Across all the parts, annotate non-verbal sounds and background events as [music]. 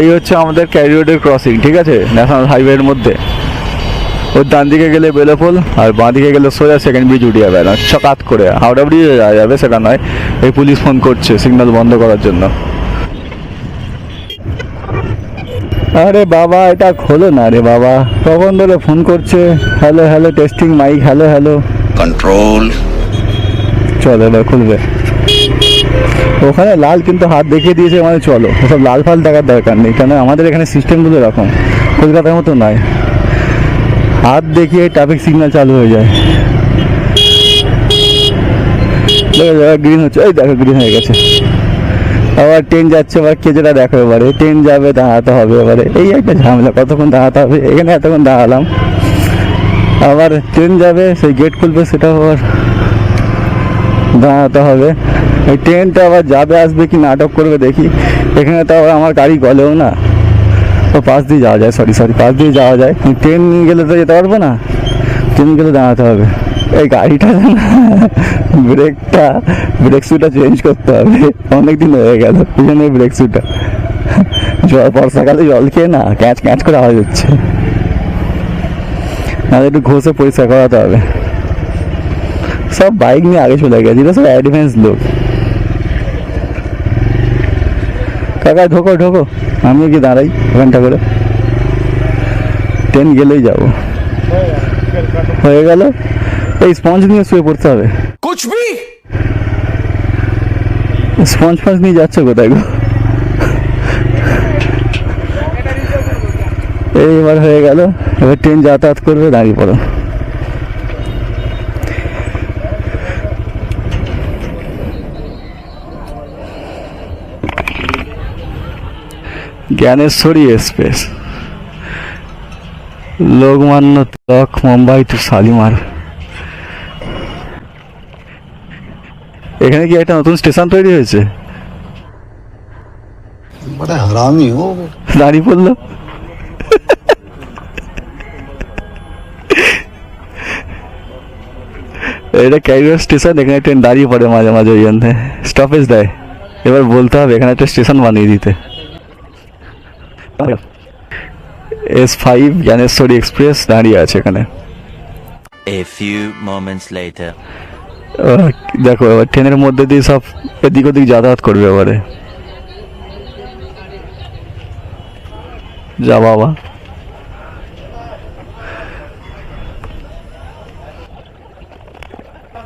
এই হচ্ছে আমাদের ক্যারি রোডের ক্রসিং ঠিক আছে? ন্যাশনাল হাইওয়ের মধ্যে। ওর ডান দিকে গেলে বেলেফল আর বাঁ দিকে গেলে সোজা সেকেন্ড ব্রিজ উঠে যাবে। না চকাত করে হাওড়া ব্রিজে যাওয়া যাবে সেটা নয়। এই পুলিশ ফোন করছে সিগন্যাল বন্ধ করার জন্য। আরে বাবা এটা খোলো না রে বাবা। কখন ধরে ফোন করছে? Hello hello testing mic hello hello control চলো এবার খুলবে। ওখানে লাল কিন্তু হাত দেখিয়ে দিয়েছে মানে চলো ওসব লাল ফাল দেখার দরকার নেই কেন আমাদের এখানে সিস্টেমগুলো এরকম, কলকাতার মতো নয়। হাত দেখিয়ে ট্রাফিক সিগন্যাল চালু হয়ে যায়। গ্রিন হচ্ছে ওই দেখো গ্রিন হয়ে গেছে। আবার ট্রেন যাচ্ছে, আবার কে যেটা দেখো এবারে ট্রেন যাবে, দাঁড়াতে হবে এবারে, এই একটা ঝামেলা, কতক্ষণ দাঁড়াতে হবে, এখানে এতক্ষণ দাঁড়ালাম। আবার ট্রেন যাবে, সেই গেট খুলবে, সেটাও আবার দাঁড়াতে হবে। এই ট্রেনটা আবার যাবে, আসবে কি নাটক করবে দেখি। এখানে তো আবার আমার গাড়ি গলেও না। তো পাশ দিয়ে যাওয়া যায় সরি সরি পাশ দিয়ে যাওয়া যায়। ট্রেন নিয়ে গেলে তো যেতে পারব না। ট্রেন গেলে দাঁড়াতে হবে। এই গাড়িটা ব্রেকটা ব্রেক শুটা চেঞ্জ করতে হবে। অনেক দিন হয়ে গেল, পিছনে ব্রেক শুটা জল, বর্ষাকালে জল খেয়ে না, ক্যাচ ক্যাচ করে আওয়াজ হচ্ছে। না একটু ঘষে পরিষ্কার করাতে হবে। সব বাইক নিয়ে আগে চলে গেছে, এরা সব অ্যাডভান্স লোক। কাকা ঢোকো ঢোকো। আমিও কি দাঁড়াই ওখানটা করে। ট্রেন গেলেই যাব। হয়ে গেল। এই স্পঞ্জ নিয়ে শুয়ে পড়তে হবে। কুচবি স্পঞ্জ ফঞ্জ নিয়ে যাচ্ছে কোথায় গো? এইবার হয়ে গেল। এবার ট্রেন যাতায়াত করবে দাঁড়িয়ে পড়ো। জ্ঞানেশ্বরী এক্সপ্রেস। লোকমান্য তিলক মুম্বাই টু শালিমার। এখানে কি একটা নতুন স্টেশন তৈরি হয়েছে? দাঁড়িয়ে পড়ল। এটা ক্যারিয়ার স্টেশন এখানে ট্রেন দাঁড়িয়ে পড়ে মাঝে মাঝে ওই জন্য। স্টপেজ দেয়। এবার বলতে হবে এখানে একটা স্টেশন বানিয়ে দিতে। এস ফাইভ জ্ঞানেশ্বরী এক্সপ্রেস দাঁড়িয়ে আছে এখানে। A few moments later. দেখো এবার ট্রেনের মধ্যে দিয়ে সব এদিক ওদিক যাতায়াত করবে এবারে। যা বাবা।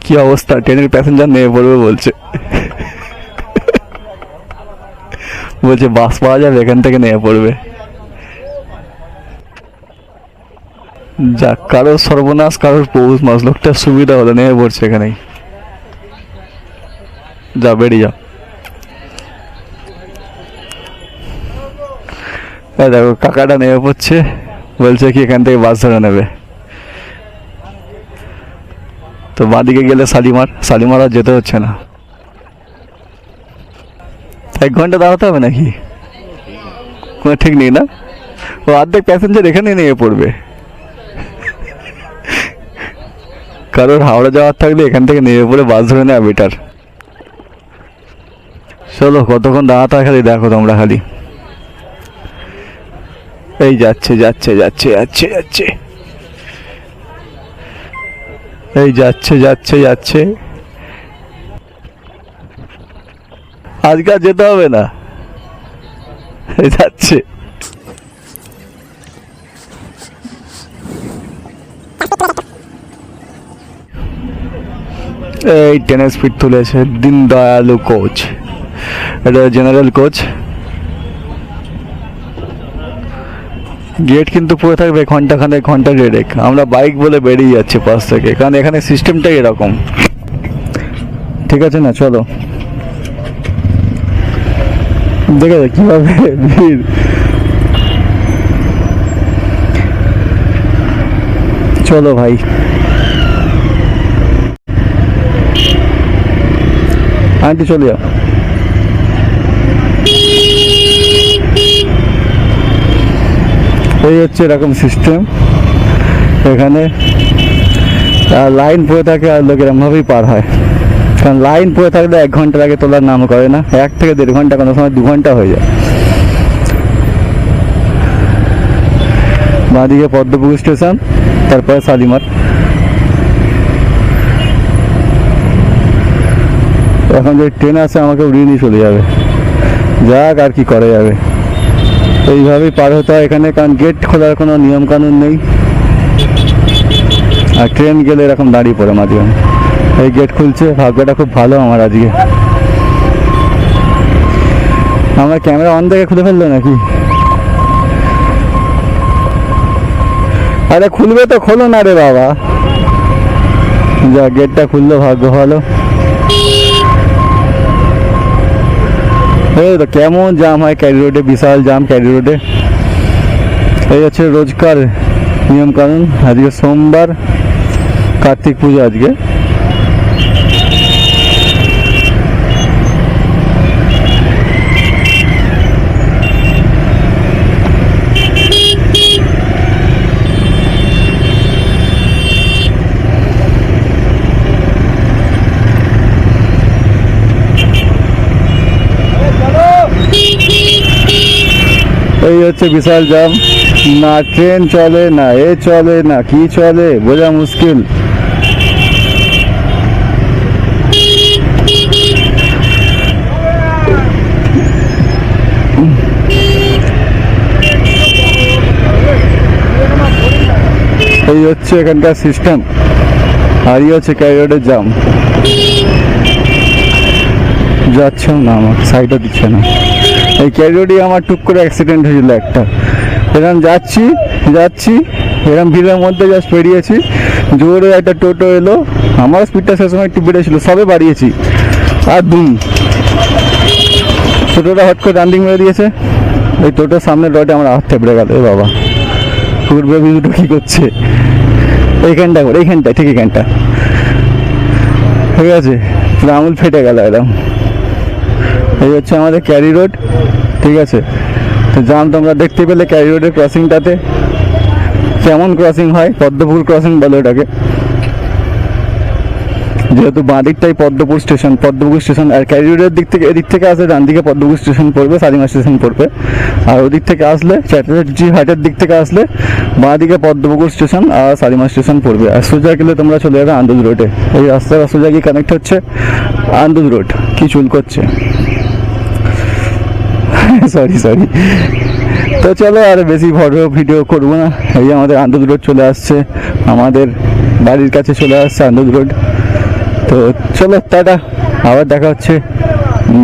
কি অবস্থা? ট্রেনের প্যাসেঞ্জার নেমে পড়বে বলছে। বলছে, বাস পাওয়া যাবে, এখান থেকে নেমে পড়বে। যাক, কারোর সর্বনাশ, কারোর পৌষ মাস লোকটার সুবিধা হলো, নেমে পড়ছে এখানেই। যা, বেরিয়ে যা দেখো, কাকাটা নেমে পড়ছে, বলছে কি, এখান থেকে বাস ধরে নেবে। তো বাঁদিকে গেলে শালিমার শালিমার আর যেতে হচ্ছে না। এক ঘণ্টা দাঁড়াতে হবে নাকি? কোনো ঠিক নেই না? ও অর্ধেক প্যাসেঞ্জার এখানে নিয়ে পড়বে। কারোর হাওড়া যাওয়ার থাকলে এখান থেকে নেমে পড়ে বাস ধরে নেওয়া বেটার চলো, কতক্ষণ দাঁড়াতে খালি দেখো তোমরা খালি। এই যাচ্ছে যাচ্ছে যাচ্ছে যাচ্ছে যাচ্ছে। এই যাচ্ছে যাচ্ছে যাচ্ছে। আজকে যেতে হবে না। যাচ্ছে। এই ট্রেনের স্পিড তুলেছে দিন দয়ালু কোচ এটা জেনারেল কোচ গেট কিন্তু পড়ে থাকবে ঘন্টাখানে ঘণ্টা ডেড়েক আমরা বাইক বলে বেরিয়ে যাচ্ছি পাশ থেকে, কারণ এখানে সিস্টেমটাই এরকম। ঠিক আছে না? চলো। দেখে যা কীভাবে ভিড়। চলো ভাই। আন্টি, চলে যাও। এই হচ্ছে এরকম সিস্টেম এখানে লাইন পড়ে থাকে আর লোক এরকমভাবেই পার হয়। কারণ লাইন পড়ে থাকলে এক ঘণ্টার আগে তোলার নাম করে না। এক থেকে দেড় ঘণ্টা, কোনো সময় দু ঘণ্টা হয়ে যায়। বাঁদিকে পদ্মপুকুর স্টেশন তারপরে শালিমার। এখন যে ট্রেন আছে আমাকে উড়িয়ে নিয়ে চলে যাবে। যাক, আর কি করা যাবে। এইভাবেই পার হতে হয় এখানে, কারণ গেট খোলার কোনো নিয়ম কানুন নেই। আর ট্রেন গেলে এরকম দাঁড়িয়ে পড়ে মাঝখানে এই গেট খুলছে, ভাগ্যটা খুব ভালো আমার আজকে। আমার ক্যামেরা অন থেকে খুলে ফেলল নাকি? আরে খুলবে তো, খোলো না রে বাবা। যা গেটটা খুললো, ভাগ্য ভালো। এই তো কেমন জাম হয় ক্যারি রোডে বিশাল জাম ক্যারি রোডে এই হচ্ছে রোজকার নিয়ম কানুন। আজকে সোমবার কার্তিক পুজো আজকে। হচ্ছে বিশাল জাম। না, ট্রেন চলে না, এ চলে না, কি চলে, বোঝা মুশকিল। এই হচ্ছে এখানকার সিস্টেম আর এই হচ্ছে ক্যারিয়ারের জাম যাচ্ছেও না, আমার সাইডও দিচ্ছে না। এই ক্যারিয়ারই আমার টুক করে অ্যাক্সিডেন্ট হয়েছিল একটা। এরকম যাচ্ছি যাচ্ছি এরকম ভিড়ের মধ্যে জাস্ট বেরিয়েছি। জোরে একটা টোটো এলো। আমার স্পিডটা সে সময় একটু বেড়েছিল সবে বাড়িয়েছি। আর দুম টোটোটা হট করে রান্ডিং মেরে দিয়েছে। ওই টোটোর সামনে রডে আমার হাত থেপড়ে গেল। এ বাবা পূর্বে বিজুটো কী করছে? এইখানটা করে এইখানটা ঠিক এখানটা ঠিক আছে? আঙুল ফেটে গেল একদম এই হচ্ছে আমাদের ক্যারি রোড, ঠিক আছে? তো যান তোমরা দেখতে পেলে ক্যারি রোডের ক্রসিংটাতে কেমন ক্রসিং হয়? পদ্মপুর ক্রসিং বলে ওটাকে। যেহেতু বাঁ দিকটাই পদ্মপুর স্টেশন পদ্মপুর স্টেশন আর ক্যারি রোডের দিক থেকে, এদিক থেকে আসলে ডান দিকে পদ্মপুর স্টেশন পড়বে সারিমা স্টেশন পড়বে। আর ওদিক থেকে আসলে চ্যাটার্জি হাটের দিক থেকে আসলে বাঁ দিকে পদ্মপুকুর স্টেশন আর সারিমা স্টেশন পড়বে। আর সোজা গেলে তোমরা চলে যাবে আন্দুজ রোডে এই রাস্তাটা সোজা গিয়ে কানেক্ট হচ্ছে আন্দুজ রোড কি চুল করছে। [laughs] সরি সরি তো চলো আর বেশি ফটো ভিডিও করব না। এই আমাদের আন্দুজ রোড চলে আসছে। আমাদের বাড়ির কাছে চলে আসছে আন্দুজ রোড তো চলো টাটা। আবার দেখা হচ্ছে।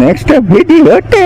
নেক্সট ভিডিওতে